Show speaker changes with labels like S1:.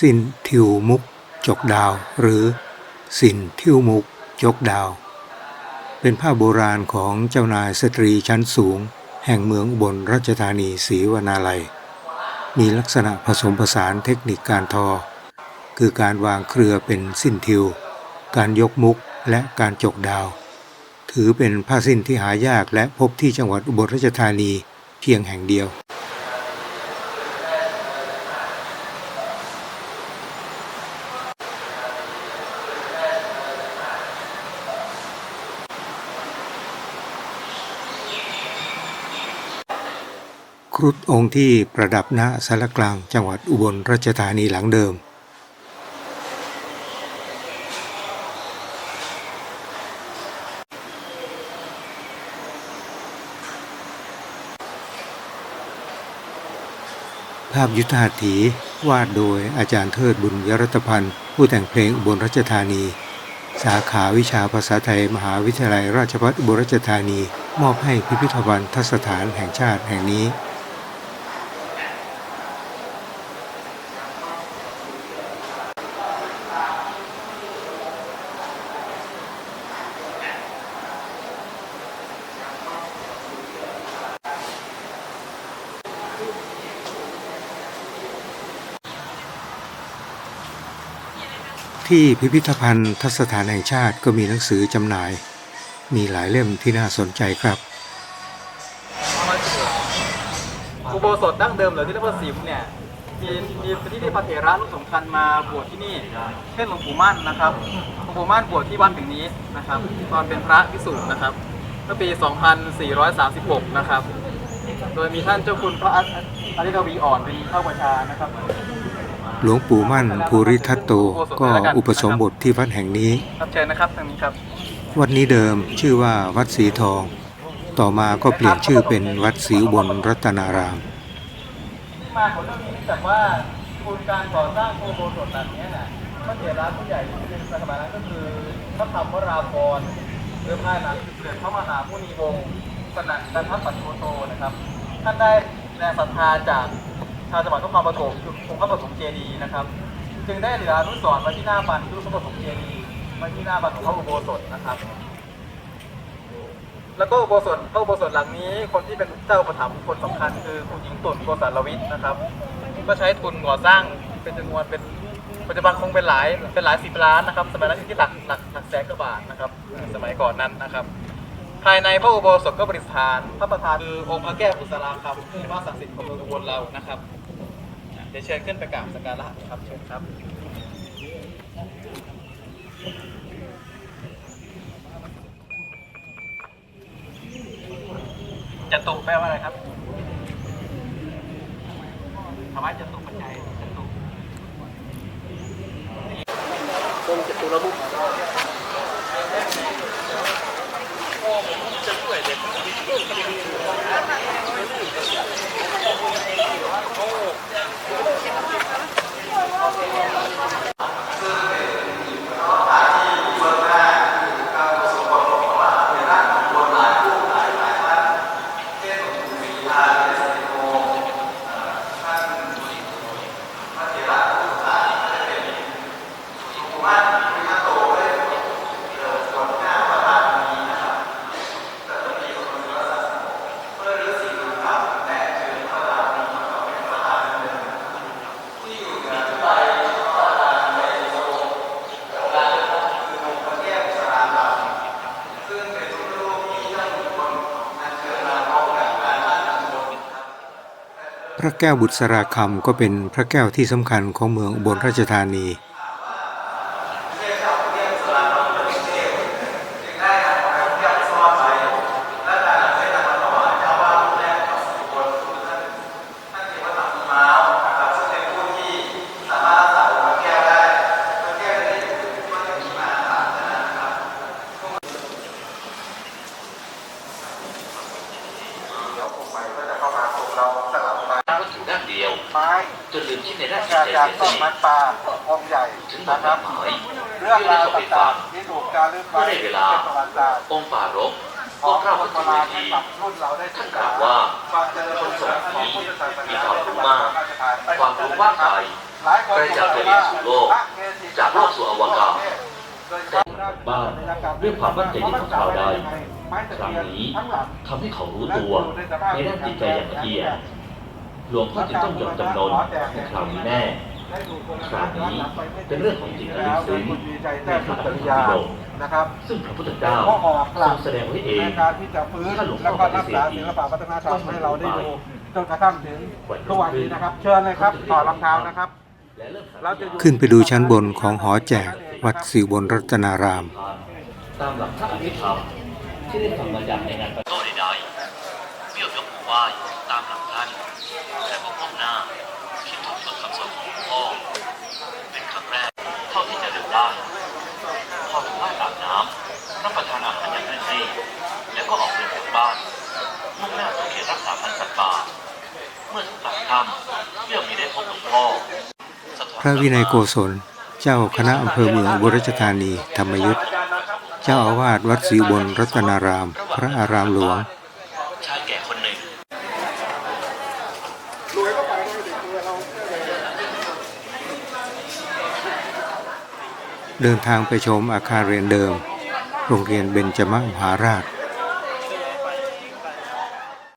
S1: สินทิวมุกจกดาว หรือสินทิวมุกจกดาว เป็นผ้าโบราณของเจ้านายสตรีชั้นสูง แห่งเมืองอุบลราชธานีศรีวนาลัย มีลักษณะผสมผสานเทคนิคการทอ คือการวางเครือเป็นสิ้นทิว การยกมุกและการจกดาว ถือเป็นผ้าสิ้นที่หายากและพบที่จังหวัดอุบลราชธานีเพียงแห่งเดียว ครุฑองค์ที่ประดับณสารกลางจังหวัดอุบลราชธานีหลังเดิม ภาพยุทธหัตถีวาดโดยอาจารย์เทิดบุญยรัตพันธ์ ผู้แต่งเพลงอุบลราชธานี สาขาวิชาภาษาไทย มหาวิทยาลัยราชภัฏอุบลราชธานี มอบให้พิพิธภัณฑ์สถานแห่งชาติแห่งนี้ ที่พิพิธภัณฑ์ทัศถานแห่งชาติก็มีหนังสือจำหน่าย มีหลายเล่มที่น่าสนใจครับ
S2: อุโบสถดั้งเดิมหรือที่เรียกว่าสิมเนี่ยมีมีที่ที่พระเถระรุ่นสำคัญมาบวชที่นี่ เช่นหลวงปู่มั่นนะครับหลวงปู่มั่นบวชที่วัดแห่งนี้นะครับ ตอนเป็นพระพิสุนะครับเมื่อปี 2436 นะครับ โดยมีท่านเจ้าคุณพระอาอาริกวีอ่อนเป็นข้าประชานะครับ
S1: หลวงปู่มั่นภูริทัตโตก็อุปสมบทที่วัดแห่งนี้
S2: ครับเชิญนะครับทางนี้ครับ
S1: วัดนี้เดิมชื่อว่าวัดสีทอง ต่อมาก็เปลี่ยนชื่อเป็นวัดศรีอุบลรัตนาราม
S2: ที่มาของเรื่องนี้เนื่องจากว่าทุนการก่อสร้างโบสถ์หลังนี้น่ะพระเถระผู้ใหญ่ที่เป็นสมัยนั้นก็คือพระธรรมวราพรหรือภายหลังคือเกิดพระมหามุนีวงศ์สนั่นจันทปัตโตโตนะครับ ท่านได้แรงศรัทธาจาก ชาวจังหวัดนครปฐมคือองค์พระปฐมเจดีย์นะครับ จึงได้เหลืออนุสรณ์ไว้ที่หน้าบันรูปพระปฐมเจดีย์ไว้ที่หน้าบันของพระอุโบสถนะครับ แล้วก็อุโบสถพระอุโบสถหลังนี้ คนที่เป็นเจ้าประถมคนสำคัญคือคุณหญิงตุ่นโกศลวิทย์นะครับ ก็ใช้ทุนก่อสร้างเป็นจำนวนเป็นปัจจุบันคงเป็นหลายเป็นหลายสิบล้านนะครับ สมัยนั้นอยู่ที่หลักหลักหลักแสนกว่าบาทนะครับ สมัยก่อนนั้นนะครับภายในพระอุโบสถก็ประดิษฐาน พระประธานคือองค์พระแก้วกุศลาคำซึ่งว่าศักดิ์สิทธิ์ของเมืองอุบลเรานะครับ เดี๋ยวเชิญขึ้นไปกราบสักการะครับเชิญครับจตุแปลว่าอะไรครับคำว่าจตุปัจจัยจตุตรงจตุระบุ お!
S1: พระแก้วบุษราคำก็เป็นพระแก้วที่สำคัญของเมืองอุบลราชธานี
S3: วัตถุด้านเดียว
S2: ไม้
S3: จนลืมคิดในด้าน
S2: จา
S3: จิ
S2: ก
S3: ตใจ
S2: จาก
S3: เสีย
S2: ต้น
S3: สนิ
S2: ไม้
S3: ท
S2: ป่าองค์ใหญ่
S3: ถึง
S2: นะครับ
S3: หาย
S2: เรื่องราวต่างๆที่ถูกการเลื่อนไว้
S3: เมื่อได้เวลา
S2: เป็นประวัติศาสตร์
S3: องค์ป่ารบพวกเราก็ถึงเวที
S2: รุ่นเราได้
S3: ท่านกล่าวว่า
S2: ค
S3: นสมัยนี้มีความรู้มากความรู้มากมาย
S2: หลายคน
S3: กระจายตัวเองสู่โลก จากโลกสู่อวกาศ
S4: แต่บ้านด้วยความมั่นใจที่เขากล่าได้ครั้งนี้ทำให้เขารู้ตัวในด้านจิตใจอย่างละเอียด หลวงพ่อจึงต้องยอมจำนนในคราวนี้แน่คราวนี้เป็นเรื่องของจิตลึกซึ้งในพระปฏิญาณ
S2: นะครับ
S4: ซึ่งพระพุทธเจ้า
S2: ก็ออกห
S4: ท
S2: ลั
S4: ร
S2: ก
S4: งแสดงไว้เอง
S2: ในการที่จะฟื้น
S4: ถ้าหลวงพ่
S2: แล้
S4: อ
S2: วก็
S4: ปฏิ
S2: รัก
S4: เส
S2: ษา
S4: ธ
S2: ศิลปะวัฒนธรรมให้เราได้ดูจนกระทั่งถึงทุกวันนี้นะครับ เชิญเลยครับต่อรองเท้านะครับ
S4: และเริ่มสาธ
S2: เราจะอยู่
S1: ขึ้นไปดูชั้นบนของหอแจกวัดสิวบนรัตนาราม
S4: ตามหลักพระอภิธรรมที่ได้ฟังมาจากในงานประ
S3: ก็ใดๆเรียกยกมือไหว้ตามหลังท่าน แต่ก็ก้มหน้าคิดทบทวนคำสอนของหลวงพ่อเป็นครั้งแรกเท่าที่จะเดินได้พอถึงบ้านอาบน้ำรับประทานอาหารอย่างเร่งรีบแล้วก็ออกเดินจากบ้านมุ่งหน้าสู่เขตรักษาพันธุ์สัตว์ป่าเมื่อถึงปากถ้ำเรียกมีได้พบหลวงพ่อ
S1: พระวินัยโกศล เจ้าคณะอำเภอเมืองอุบลราชธานี ธรรมยุทธ เจ้าอาวาสวัดศรีบลรัตนาราม พระอารามหลวง
S3: ชายแก่คนหนึ่ง
S1: เดินทางไปชมอาคารเรียนเดิม โรงเรียนเบญจมมหาราช